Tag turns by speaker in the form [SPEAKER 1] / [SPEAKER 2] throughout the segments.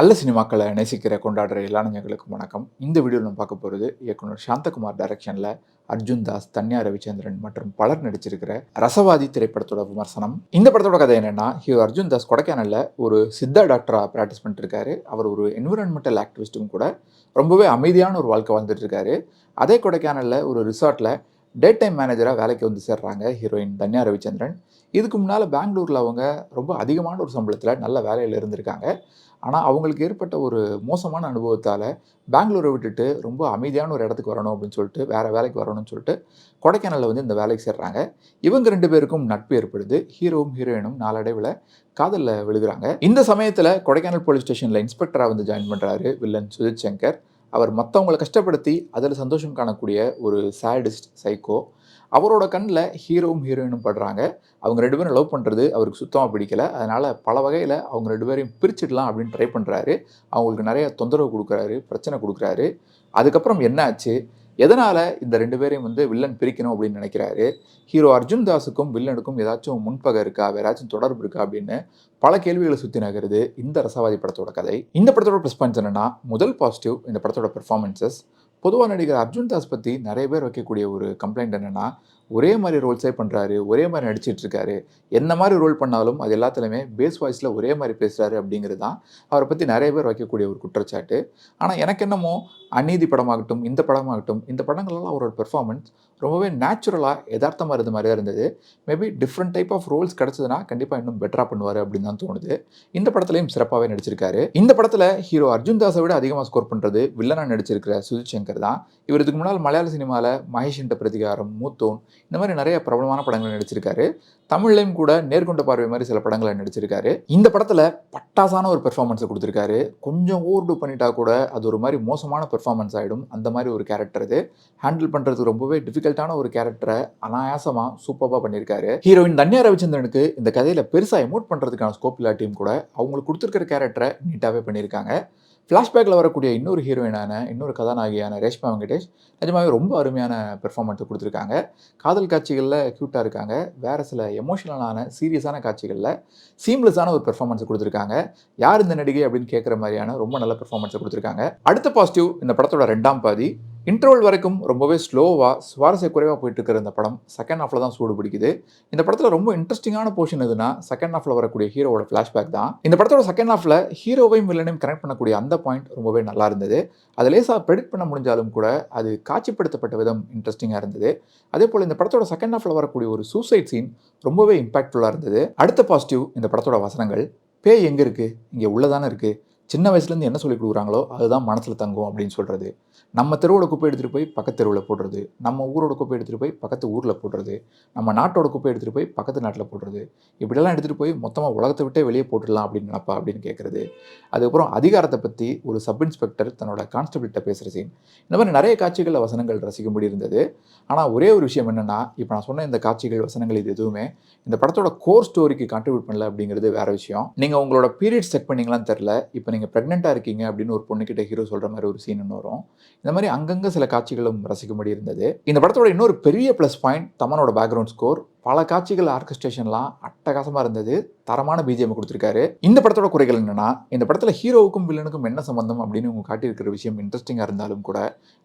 [SPEAKER 1] நல்ல சினிமாக்களை நேசிக்கிற கொண்டாடுற எல்லா நெஞ்சங்களுக்கும் வணக்கம். இந்த வீடியோவில் நம்ம பார்க்க போகிறது இயக்குனர் சாந்தகுமார் டைரக்ஷனில் அர்ஜுன் தாஸ் தன்யா ரவிச்சந்திரன் மற்றும் பலர் நடிச்சிருக்கிற ரசவாதி திரைப்படத்தோட விமர்சனம். இந்த படத்தோட கதை என்னென்னா ஹியோ அர்ஜுன் தாஸ் கொடைக்கானலில் ஒரு சித்தா டாக்டராக ப்ராக்டிஸ் பண்ணிட்டுருக்காரு. அவர் ஒரு என்விரான்மெண்டல் ஆக்டிவிஸ்ட்டும் கூட ரொம்பவே அமைதியான ஒரு வாழ்க்கை வாழ்ந்துட்டு இருக்காரு. அதே கொடைக்கானலில் ஒரு ரிசார்ட்டில் டே டைம் மேனேஜராக வேலைக்கு வந்து சேர்றாங்க ஹீரோயின் தன்யா ரவிச்சந்திரன். இதுக்கு முன்னால் பெங்களூரில் அவங்க ரொம்ப அதிகமான ஒரு சம்பளத்தில் நல்ல வேலையில் இருந்திருக்காங்க. ஆனால் அவங்களுக்கு ஏற்பட்ட ஒரு மோசமான அனுபவத்தால் பெங்களூரை விட்டுட்டு ரொம்ப அமைதியான ஒரு இடத்துக்கு வரணும் அப்படின்னு சொல்லிட்டு வேறு வேலைக்கு வரணும்னு சொல்லிட்டு கொடைக்கானலில் வந்து இந்த வேலைக்கு சேர்றாங்க. இவங்க ரெண்டு பேருக்கும் நட்பு ஏற்படுது. ஹீரோவும் ஹீரோயினும் நாளடைவில் காதலில் விழுகிறாங்க. இந்த சமயத்தில் கொடைக்கானல் போலீஸ் ஸ்டேஷனில் இன்ஸ்பெக்டராக வந்து ஜாயின் பண்ணுறாரு வில்லன் சுஜித் சங்கர். அவர் மற்றவங்களை கஷ்டப்படுத்தி அதில் சந்தோஷம் காணக்கூடிய ஒரு சேடிஸ்ட் சைக்கோ அவரோட கண்ணில் ஹீரோவும் ஹீரோயினும் படுறாங்க. அவங்க ரெண்டு பேரும் லவ் பண்ணுறது அவருக்கு சுத்தமாக பிடிக்கல. அதனால் பல வகையில் அவங்க ரெண்டு பேரையும் பிரிச்சிடலாம் அப்படின்னு ட்ரை பண்ணுறாரு அவங்களுக்கு நிறைய தொந்தரவு கொடுக்குறாரு பிரச்சனை கொடுக்குறாரு. அதுக்கப்புறம் என்ன ஆச்சு? எதனால் இந்த ரெண்டு பேரையும் வந்து வில்லன் பிரிக்கணும் அப்படின்னு நினைக்கிறாரு? ஹீரோ அர்ஜுன் தாஸுக்கும் வில்லனுக்கும் ஏதாச்சும் முன்பகை இருக்கா? வேற ஏதாச்சும் தொடர்பு இருக்கா? அப்படின்னு பல கேள்விகளை சுற்றி நகருது இந்த ரசவாதி படத்தோட கதை. இந்த படத்தோட ப்ளஸ் பாயிண்ட்ஸ் என்னன்னா முதல் பாசிட்டிவ் இந்த படத்தோட பெர்ஃபார்மன்சஸ் பொதுவாக நடிகர் அர்ஜுன் தாஸ் பற்றி நிறைய பேர் வைக்கக்கூடிய ஒரு கம்ப்ளைண்ட் என்னென்னா ஒரே மாதிரி ரோல்ஸே பண்ணுறாரு ஒரே மாதிரி நடிச்சிட்டு இருக்காரு. என்ன மாதிரி ரோல் பண்ணாலும் அது எல்லாத்துலேயுமே பேஸ் வாய்ஸில் ஒரே மாதிரி பேசுகிறாரு அப்படிங்கிறது தான் அவரை பற்றி நிறைய பேர் வைக்கக்கூடிய ஒரு குற்றச்சாட்டு. ஆனால் எனக்கு என்னமோ அநீதி படமாகட்டும் இந்த படமாகட்டும் இந்த படங்களெல்லாம் அவரோட பெர்ஃபார்மன்ஸ் ரொம்பவே நேச்சுரலாக யதார்த்தமாக இருந்த மாதிரியாக இருந்தது. Maybe different type of roles கிடச்சதுன்னா கண்டிப்பாக இன்னும் பெட்டராக பண்ணுவார் அப்படின்னு தான் தோணுது. இந்த படத்துலையும் சிறப்பாகவே நடிச்சிருக்காரு. இந்த படத்தில் ஹீரோ அர்ஜுன் தாஸை விட அதிகமாக ஸ்கோர் பண்ணுறது வில்லனாக நடிச்சிருக்கிற சுஜித் சங்கர் தான். இவர் இதுக்கு முன்னால் மலையாள சினிமாவில் மகேஷ் என்ற பிரதிகாரம் மூத்தோன் இந்த மாதிரி நிறைய பிரபலமான படங்கள் நடிச்சிருக்காரு. தமிழ்லையும் கூட நேர்கொண்ட பார்வை மாதிரி சில படங்களை நடிச்சிருக்காரு. இந்த படத்தில் பட்டாசான ஒரு பெர்ஃபார்மன்ஸை கொடுத்துருக்காரு. கொஞ்சம் ஓவர்டு பண்ணிட்டா கூட அது ஒரு மாதிரி மோசமான பெர்ஃபார்மன்ஸ் ஆகிடும் அந்த மாதிரி ஒரு கேரக்டர் இது ஹேண்டில் பண்ணுறதுக்கு ரொம்பவே டிஃபிகல்ட் டிஃபிகல்ட்டான ஒரு கேரக்டரை அனாயாசமாக சூப்பராக பண்ணியிருக்காரு. ஹீரோயின் தன்யா ரவிச்சந்திரனுக்கு இந்த கதையில் பெருசாக எமோட் பண்ணுறதுக்கான ஸ்கோப் இல்லாட்டியும் கூட அவங்களுக்கு கொடுத்துருக்கிற கேரக்டரை நீட்டாகவே பண்ணியிருக்காங்க. ஃப்ளாஷ்பேக்கில் வரக்கூடிய இன்னொரு ஹீரோயினான இன்னொரு கதாநாயகியான ரேஷ்மா வெங்கடேஷ் நிஜமாவே ரொம்ப அருமையான பெர்ஃபார்மன்ஸை கொடுத்துருக்காங்க. காதல் காட்சிகளில் க்யூட்டாக இருக்காங்க. வேறு சில எமோஷனலான சீரியஸான காட்சிகளில் சீம்லெஸ்ஸான ஒரு பெர்ஃபார்மன்ஸை கொடுத்துருக்காங்க. யார் இந்த நடிகை அப்படின்னு கேட்குற மாதிரியான ரொம்ப நல்ல பெர்ஃபார்மன்ஸை கொடுத்துருக்காங்க. அடுத்த பாசிட்டிவ் இந்த படத்தோட ரெண்டாம் பாதி இன்டர்வல் வரைக்கும் ரொம்பவே ஸ்லோவாக சுவாரஸ்ய குறைவாக போயிட்டு இருக்கிற இந்த படம் செகண்ட் ஹாஃபில் தான் சூடு பிடிக்குது. இந்த படத்தில் ரொம்ப இன்ட்ரெஸ்டிங்கான போர்ஷன் எதுனா செகண்ட் ஹாஃபில் வரக்கூடிய ஹீரோவோட ஃப்ளாஷ்பேக் தான். இந்த படத்தோட செகண்ட் ஹாஃபில் ஹீரோவையும் வில்லனையும் கனெக்ட் பண்ணக்கூடிய அந்த பாயிண்ட் ரொம்பவே நல்லா இருந்தது. அது லேசாக ப்ரெடிக்ட் பண்ண முடிஞ்சாலும் கூட அது காட்சிப்படுத்தப்பட்ட விதம் இன்ட்ரெஸ்டிங்காக இருந்தது. அதே போல் இந்த படத்தோட செகண்ட் ஹாஃபில் வரக்கூடிய ஒரு சூசைட் சீன் ரொம்பவே இம்பாக்ட்ஃபுல்லாக இருந்தது. அடுத்த பாசிட்டிவ் இந்த படத்தோட வசனங்கள் பேய் எங்கே இருக்குது இங்கே உள்ளதானே இருக்குது சின்ன வயசுலேருந்து என்ன சொல்லி கொடுக்குறாங்களோ அதுதான் மனசில் தங்கும் அப்படின்னு சொல்கிறது நம்ம தெருவோட குப்பை எடுத்துகிட்டு போய் பக்கத்து தெருவில் போடுறது. நம்ம ஊரோட குப்பை எடுத்துகிட்டு போய் பக்கத்து ஊரில் போடுறது. நம்ம நாட்டோட குப்பை எடுத்துகிட்டு போய் பக்கத்து நாட்டில் போடுறது. இப்படிலாம் எடுத்துகிட்டு போய் மொத்தமாக உலகத்தை விட்டே வெளியே போட்டுடலாம் அப்படின்னு நினப்பா அப்படின்னு கேட்குறது. அதுக்கப்புறம் அதிகாரத்தை பற்றி ஒரு சப் இன்ஸ்பெக்டர் தன்னோட கான்ஸ்டபிள்கிட்ட பேசுகிற சீன் இந்த மாதிரி நிறைய காட்சிகளில் வசனங்கள் ரசிக்கும்படி இருந்தது. ஆனால் ஒரே ஒரு விஷயம் என்னென்னா இப்போ நான் சொன்ன இந்த காட்சிகள் வசனங்கள் இது எதுவுமே இந்த படத்தோட கோர் ஸ்டோரிக்கு கான்ட்ரிபியூட் பண்ணல அப்படிங்கிறது வேறு விஷயம். நீங்கள் உங்களோட பீரியட் செக் பண்ணீங்களான்னு தெரில இப்போ நீங்கள் ப்ரெக்னெண்ட்டாக இருக்கீங்க அப்படின்னு ஒரு பொண்ணுக்கிட்ட ஹீரோ சொல்கிற மாதிரி ஒரு சீன் ஒன்று வரும். இந்த மாதிரி அங்கங்கே சில காட்சிகளும் ரசிக்கும்படி இருந்தது. இந்த படத்தோட இன்னொரு பெரிய ப்ளஸ் பாயிண்ட் தமனோட பேக்ரவுண்ட் ஸ்கோர் பல காட்சிகள் ஆர்கஸ்ட்ரேஷன்லாம் அட்டகாசமாக இருந்தது. தரமான பிஜிஎம் கொடுத்துருக்காரு. இந்த படத்தோட குறைகள் என்னென்னா இந்த படத்தில் ஹீரோவுக்கும் வில்லனுக்கும் என்ன சம்பந்தம் அப்படின்னு இவங்க காட்டியிருக்கிற விஷயம் இன்ட்ரெஸ்டிங்காக இருந்தாலும் கூட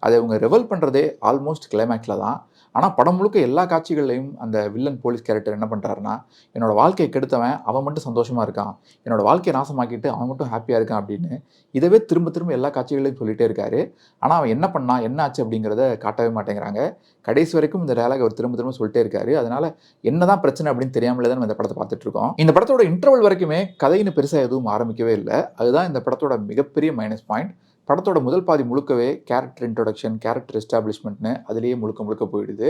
[SPEAKER 1] அதை இவங்க ரெவல் பண்ணுறதே ஆல்மோஸ்ட் கிளைமேக்ஸில் தான். ஆனால் படம் முழுக்க எல்லா காட்சிகள்லையும் அந்த வில்லன் போலீஸ் கேரக்டர் என்ன பண்ணுறாருன்னா என்னோடய வாழ்க்கையை கெடுத்தவன் அவன் மட்டும் சந்தோஷமாக இருக்கான். என்னோடய வாழ்க்கையை நாசமாக்கிட்டு அவன் மட்டும் ஹாப்பியாக இருக்கான் அப்படின்னு இதவே திரும்ப திரும்ப எல்லா காட்சிகளையும் சொல்லிகிட்டே இருக்காரு. ஆனால் அவன் என்ன பண்ணான் என்ன ஆச்சு அப்படிங்கிறத காட்டவே மாட்டேங்கிறாங்க. கடைசி வரைக்கும் இந்த டயலாக் அவர் திரும்ப திரும்ப சொல்லிட்டே இருக்காரு. அதனால என்னதான் பிரச்சனை அப்படின்னு தெரியாமலே தான் நம்ம இந்த படத்தை பார்த்துட்டு இருக்கோம். இந்த படத்தோட இன்டர்வல் வரைக்குமே கதைன்னு பெருசாக எதுவும் ஆரம்பிக்கவே இல்லை. அதுதான் இந்த படத்தோட மிகப்பெரிய மைனஸ் பாயிண்ட் படத்தோட முதல் பாதி முழுக்கவே கேரக்டர் இன்ட்ரொடக்ஷன் கேரக்டர் எஸ்டாப்ளிஷ்மெண்ட்னு அதுலேயே முழுக்க முழுக்க போயிடுது.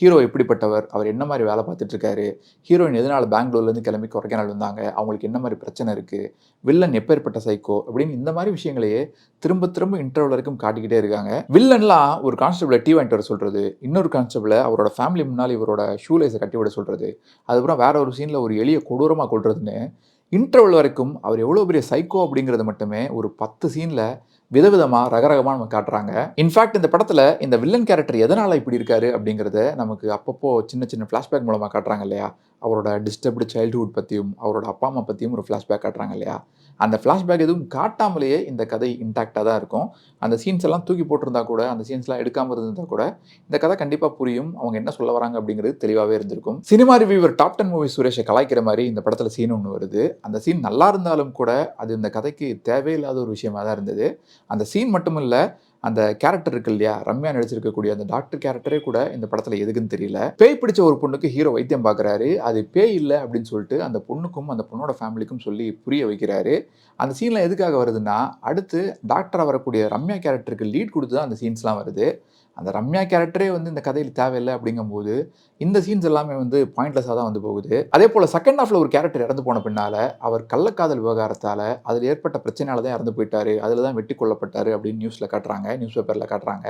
[SPEAKER 1] ஹீரோ எப்படிப்பட்டவர்? அவர் என்ன மாதிரி வேலை பார்த்துட்ருக்காரு ஹீரோயின் எதனால் பெங்களூர்லேருந்து கிளம்பி கொடைக்கானல் வந்தாங்க? அவங்களுக்கு என்ன மாதிரி பிரச்சனை இருக்குது வில்லன் எப்பேற்பட்ட சைக்கோ அப்படின்னு இந்த மாதிரி விஷயங்களையே திரும்ப திரும்ப இன்டர்வல் வரைக்கும் காட்டிக்கிட்டே இருக்காங்க. வில்லன்லாம் ஒரு கான்ஸ்டபிளை டீ வாங்கிட்டு வர சொல்கிறது இன்னொரு கான்ஸ்டபிளை அவரோட ஃபேமிலி முன்னால் இவரோட ஷூலேஸை கட்டி விட சொல்கிறது அதுக்கப்புறம் வேற ஒரு சீனில் ஒரு எளிய கொடூரமாக கொள்றதுன்னு இன்டர்வல் வரைக்கும் அவர் எவ்வளோ பெரிய சைக்கோ அப்படிங்கிறது மட்டுமே ஒரு பத்து சீனில் விதவிதமாக ரகரகமாக நம்ம காட்டுறாங்க. இன்ஃபேக்ட் இந்த படத்தில் இந்த வில்லன் கேரக்டர் எதனால் இப்படி இருக்காரு அப்படிங்கிறத நமக்கு அப்பப்போ சின்ன சின்ன ஃப்ளாஷ்பேக் மூலமாக காட்டுறாங்க இல்லையா? அவரோட டிஸ்டர்ப்டு சைல்டுஹுட் பற்றியும் அவரோட அப்பா அம்மா பற்றியும் ஒரு ஃப்ளாஷ்பேக் காட்டுறாங்க இல்லையா? அந்த ஃப்ளாஷ்பேக் எதுவும் காட்டாமலேயே இந்த கதை இன்டாக்டாக தான் இருக்கும். அந்த சீன்ஸ் எல்லாம் தூக்கி போட்டிருந்தா கூட அந்த சீன்ஸ்லாம் எடுக்காமல் இருந்திருந்தா கூட இந்த கதை கண்டிப்பாக புரியும். அவங்க என்ன சொல்ல வராங்க அப்படிங்கிறது தெளிவாகவே இருந்திருக்கும். Cinema reviewer top ten movie சுரேஷை கலாய்க்கிற மாதிரி இந்த படத்தில் சீன் ஒன்று வருது. அந்த சீன் நல்லா இருந்தாலும் கூட அது இந்த கதைக்கு தேவையில்லாத ஒரு விஷயமா தான் இருந்தது. அந்த சீன் மட்டும் இல்லை அந்த கேரக்டர் இருக்கு இல்லையா? ரம்யா நடிச்சிருக்கக்கூடிய அந்த டாக்டர் கேரக்டரே கூட இந்த படத்தில் எதுக்குன்னு தெரியல. பேய் பிடிச்ச ஒரு பொண்ணுக்கு ஹீரோ வைத்தியம் பார்க்குறாரு. அது பேய் இல்லை அப்படின்னு சொல்லிட்டு அந்த பொண்ணுக்கும் அந்த பொண்ணோட ஃபேமிலிக்கும் சொல்லி புரிய வைக்கிறாரு. அந்த சீன்லாம் எதுக்காக வருதுன்னா அடுத்து டாக்டராக வரக்கூடிய ரம்யா கேரக்டருக்கு லீட் கொடுத்து தான் அந்த சீன்ஸ்லாம் வருது. அந்த ரம்யா கேரக்டரே வந்து இந்த கதையில் தேவையில்லை அப்படிங்கும்போது இந்த சீன்ஸ் எல்லாமே வந்து பாயிண்ட்லெஸ்ஸாக தான் வந்து போகுது. அதே போல் செகண்ட் ஹாஃபில் ஒரு கேரக்டர் இறந்து போன பின்னால் அவர் கள்ளக்காதல் விவகாரத்தால் அதில் ஏற்பட்ட பிரச்சனையால் தான் இறந்து போயிட்டார். அதில் தான் வெட்டி கொல்லப்பட்டார் அப்படின்னு நியூஸில் காட்டுறாங்க நியூஸ் பேப்பரில் காட்டுறாங்க.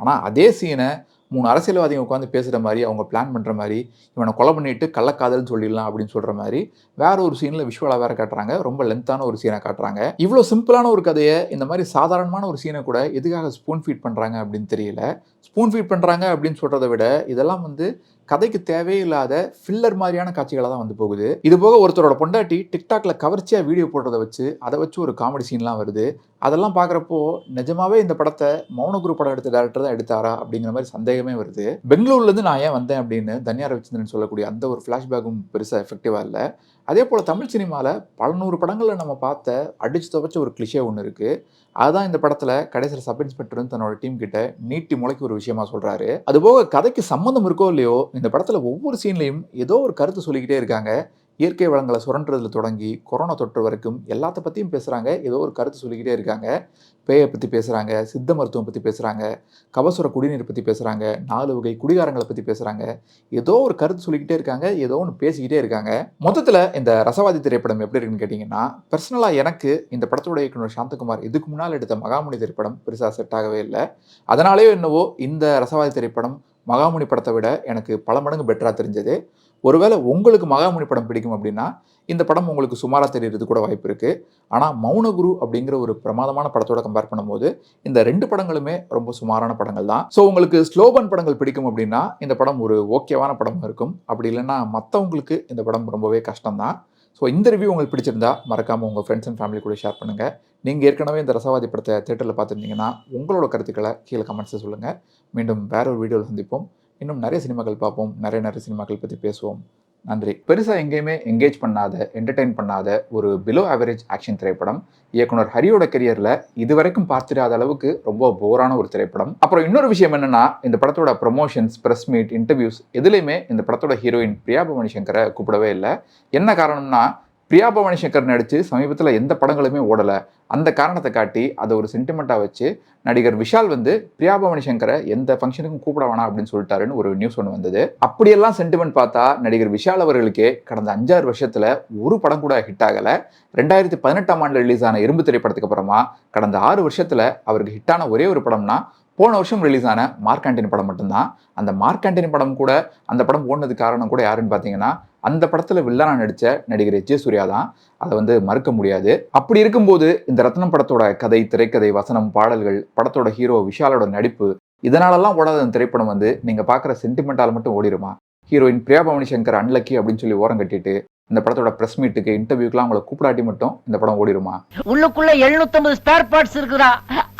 [SPEAKER 1] ஆனால் அதே சீனை மூணு அரசியல்வாதிகள் உட்காந்து பேசுகிற மாதிரி அவங்க பிளான் பண்ணுற மாதிரி இவனை கொலை பண்ணிட்டு கள்ளக்காதல்னு சொல்லிடலாம் அப்படின்னு சொல்கிற மாதிரி வேற ஒரு சீனில் விஷுவலாக வேற காட்டுறாங்க. ரொம்ப லென்த்தான ஒரு சீனை காட்டுறாங்க. இவ்வளோ சிம்பிளான ஒரு கதையை இந்த மாதிரி சாதாரணமான ஒரு சீனை கூட எதுக்காக ஸ்பூன் ஃபீட் பண்ணுறாங்க அப்படின்னு தெரியல. ஸ்பூன் ஃபீட் பண்ணுறாங்க அப்படின்னு சொல்கிறத விட இதெல்லாம் வந்து கதைக்கு தேவையில்லாத ஃபில்லர் மாதிரியான காட்சிகளாக தான் வந்து போகுது. இது போக ஒருத்தரோட பொண்டாட்டி டிக்டாக்ல கவர்ச்சியாக வீடியோ போடுறத வச்சு அதை வச்சு ஒரு காமெடி சீன்லாம் வருது. அதெல்லாம் பார்க்குறப்போ நிஜமாவே இந்த படத்தை மௌனகுரு படம் எடுத்த டேரக்டர் தான் எடுத்தாரா அப்படிங்கிற மாதிரி சந்தேகமே வருது. பெங்களூர்லேருந்து நான் ஏன் வந்தேன் அப்படின்னு தன்யா ரவிச்சந்திரன் சொல்லக்கூடிய அந்த ஒரு ஃப்ளாஷ்பேக்கும் பெருசாக எஃபெக்டிவாக இல்லை. அதே போல் தமிழ் சினிமாவில் பல நூறு படங்களில் நம்ம பார்த்த அடிச்சு துவச்ச ஒரு கிளிஷே ஒன்று இருக்குது அதுதான் இந்த படத்தில் கடைசியில் சப் இன்ஸ்பெக்டரும் தன்னோட டீம் கிட்ட நீட்டி முளைக்கு ஒரு விஷயமா சொல்கிறாரு அதுபோக கதைக்கு சம்மந்தம் இருக்கோ இல்லையோ இந்த படத்தில் ஒவ்வொரு சீன்லையும் ஏதோ ஒரு கருத்து சொல்லிக்கிட்டே இருக்காங்க. இயற்கை வளங்களை சுரண்டுறதுல தொடங்கி கொரோனா தொற்று வரைக்கும் எல்லாத்த பற்றியும் பேசுகிறாங்க ஏதோ ஒரு கருத்து சொல்லிக்கிட்டே இருக்காங்க. பேயை பற்றி பேசுகிறாங்க சித்த மருத்துவம் பற்றி பேசுகிறாங்க கபசுர குடிநீர் பற்றி பேசுகிறாங்க நாலு வகை குடிகாரங்களை பற்றி பேசுகிறாங்க ஏதோ ஒரு கருத்து சொல்லிக்கிட்டே இருக்காங்க ஏதோ ஒன்று பேசிக்கிட்டே இருக்காங்க. மொத்தத்தில் இந்த ரசவாதி திரைப்படம் எப்படி இருக்குன்னு கேட்டிங்கன்னா பர்சனலாக எனக்கு இந்த படத்தோட இயக்குனர் சாந்தகுமார் இதுக்கு முன்னால் எடுத்த மகாமுனி திரைப்படம் பெருசாக செட் ஆகவே இல்லை. அதனாலேயோ என்னவோ இந்த ரசவாதி திரைப்படம் மகாமுனி படத்தை விட எனக்கு பல மடங்கு பெட்டராக தெரிஞ்சது. ஒருவேளை உங்களுக்கு மகாமுனி படம் பிடிக்கும் அப்படின்னா இந்த படம் உங்களுக்கு சுமாராக தெரியறது கூட வாய்ப்பு இருக்குது ஆனால் மௌனகுரு அப்படிங்கிற ஒரு பிரமாதமான படத்தோட கம்பேர் பண்ணும்போது இந்த ரெண்டு படங்களுமே ரொம்ப சுமாரான படங்கள் தான். ஸோ உங்களுக்கு ஸ்லோபன் படங்கள் பிடிக்கும் அப்படின்னா இந்த படம் ஒரு ஓகேவான படமாக இருக்கும். அப்படி இல்லைன்னா மற்றவங்களுக்கு இந்த படம் ரொம்பவே கஷ்டம்தான் ஸோ இந்த ரிவ்யூ உங்களுக்கு பிடிச்சிருந்தா மறக்காமல் உங்கள் ஃப்ரெண்ட்ஸ் அண்ட் ஃபேமிலி கூட ஷேர் பண்ணுங்கள் நீங்கள் ஏற்கனவே இந்த ரசவாதி படத்தை தேட்டரில் பார்த்துருந்தீங்கன்னா உங்களோட கருத்துக்களை கீழே கமெண்ட்ஸை சொல்லுங்கள் மீண்டும் வேற ஒரு வீடியோவில் சந்திப்போம். இன்னும் நிறைய சினிமாக்கள் பார்ப்போம் நிறைய நிறைய சினிமாக்கள் பற்றி பேசுவோம். நன்றி. பெருசாக எங்கேயுமே எங்கேஜ் பண்ணாத என்டர்டெயின் பண்ணாத ஒரு பிலோ ஆவரேஜ் ஆக்ஷன் திரைப்படம். இயக்குனர் ஹரியோட கெரியரில் இதுவரைக்கும் பார்த்துடாத அளவுக்கு ரொம்ப போரான ஒரு திரைப்படம். அப்புறம் இன்னொரு விஷயம் என்னன்னா இந்த படத்தோட ப்ரொமோஷன்ஸ் ப்ரெஸ் மீட் இன்டர்வியூஸ் எதுலையுமே இந்த படத்தோட ஹீரோயின் பிரியா பவானி சங்கரை கூப்பிடவே இல்லை. என்ன காரணம்னா பிரியா பவானி சங்கர் நடித்து சமீபத்தில் எந்த படங்களுமே ஓடலை. அந்த காரணத்தை காட்டி அதை ஒரு சென்டிமெண்ட்டாக வச்சு நடிகர் விஷால் வந்து பிரியா பவானி சங்கரை எந்த ஃபங்க்ஷனுக்கும் கூப்பிட வேணாம் அப்படின்னு சொல்லிட்டாருன்னு ஒரு நியூஸ் ஒன்று வந்தது. அப்படியெல்லாம் சென்டிமெண்ட் பார்த்தா நடிகர் விஷால் அவர்களுக்கே கடந்த அஞ்சாறு வருஷத்தில் ஒரு படம் கூட ஹிட் ஆகலை. ரெண்டாயிரத்தி பதினெட்டாம் ஆண்டு ரிலீஸ் ஆன இரும்பு திரைப்படத்துக்கு அப்புறமா கடந்த ஆறு வருஷத்தில் அவருக்கு ஹிட்டான ஒரே ஒரு படம்னா போன வருஷம் ரிலீஸ் ஆன மார்க் ஆண்டனி படம் மட்டும்தான். அந்த மார்க் ஆண்டனி படம் கூட அந்த படம் ஓடினதுக்கு காரணம் கூட யாருன்னு பார்த்தீங்கன்னா அந்த படத்தில் வில்லனா நடித்த நடிகர் எச். சூர்யா தான். அதை வந்து மறுக்க முடியாது. அப்படி இருக்கும்போது இந்த ரத்னம் படத்தோட கதை திரைக்கதை வசனம் பாடல்கள் படத்தோட ஹீரோ விஷாலோட நடிப்பு இதனாலலாம் ஓடாத அந்த திரைப்படம் வந்து நீங்கள் பார்க்குற சென்டிமெண்டால் மட்டும் ஓடிடுமா ஹீரோயின் பிரியா பவனி சங்கர் அன்லக்கி அப்படின்னு சொல்லி ஓரம் கட்டிட்டு இந்த படத்தோட பிரஸ் மீட்டுக்கு இன்டர்வியூக்குலாம் அவங்களை கூப்பிடாட்டி மட்டும் இந்த படம் ஓடிடுமா
[SPEAKER 2] உள்ளுக்குள்ள 750 ஸ்பேர் பார்ட்ஸ் இருக்குதா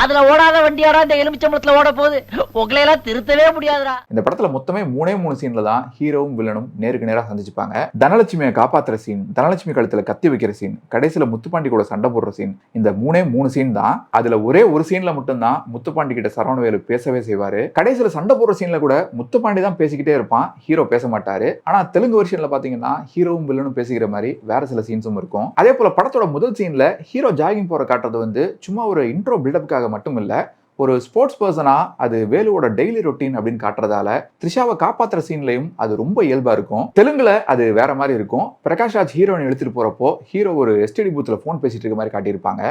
[SPEAKER 2] அதுல ஓடாத வண்டியாடா இந்த எலுமிச்சம்பளத்துல ஓட போகுது. உங்களை எல்லாம் திருத்தவே முடியாதுடா.
[SPEAKER 1] இந்த படத்துல மொத்தமே மூணே மூணு சீன்ல தான் ஹீரோவும் வில்லனும் நேருக்கு நேரா சந்திச்சுப்பாங்க. தனலட்சுமியை காப்பாத்துற சீன் தனலட்சுமி கழுத்துல கத்தி வைக்கிற சீன் கடைசியில முத்துப்பாண்டி கூட சண்டை போடுற சீன் இந்த மூணே மூணு சீன் தான். அதுல ஒரே ஒரு சீன்ல மட்டும்தான் முத்துப்பாண்டி கிட்ட சரவணவேலு பேசவே செய்வாரு. கடைசியில சண்டை போடுற சீன்ல கூட முத்துப்பாண்டி தான் பேசிக்கிட்டே இருப்பான். ஹீரோ பேச மாட்டாரு. ஆனா தெலுங்கு வெர்ஷன்ல பாத்தீங்கன்னா ஹீரோவும் வில்லனும் பேசிக்கிற மாதிரி வேற சில சீன்ஸும் இருக்கும். அதே போல படத்தோட முதல் சீன்ல ஹீரோ ஜாகிங் போற காட்டுறது வந்து சும்மா ஒரு இன்ட்ரோ பில்டப்புக்காக மட்டும் இல்ல ஒரு ஸ்போர்ட்ஸ் பர்சனாக அது வேலுவோட டெய்லி ரொட்டீன் அப்படின்னு காட்டுறதால த்ரிஷாவை காப்பாத்துற சீன்லயும் அது ரொம்ப இயல்பா இருக்கும். தெலுங்குல அது வேற மாதிரி இருக்கும். பிரகாஷ் ராஜ் ஹீரோயின் எடுத்துகிட்டு போறப்போ ஹீரோ ஒரு எஸ்டிடி பூத்துல ஃபோன் பேசிட்டு இருக்க மாதிரி காட்டியிருப்பாங்க.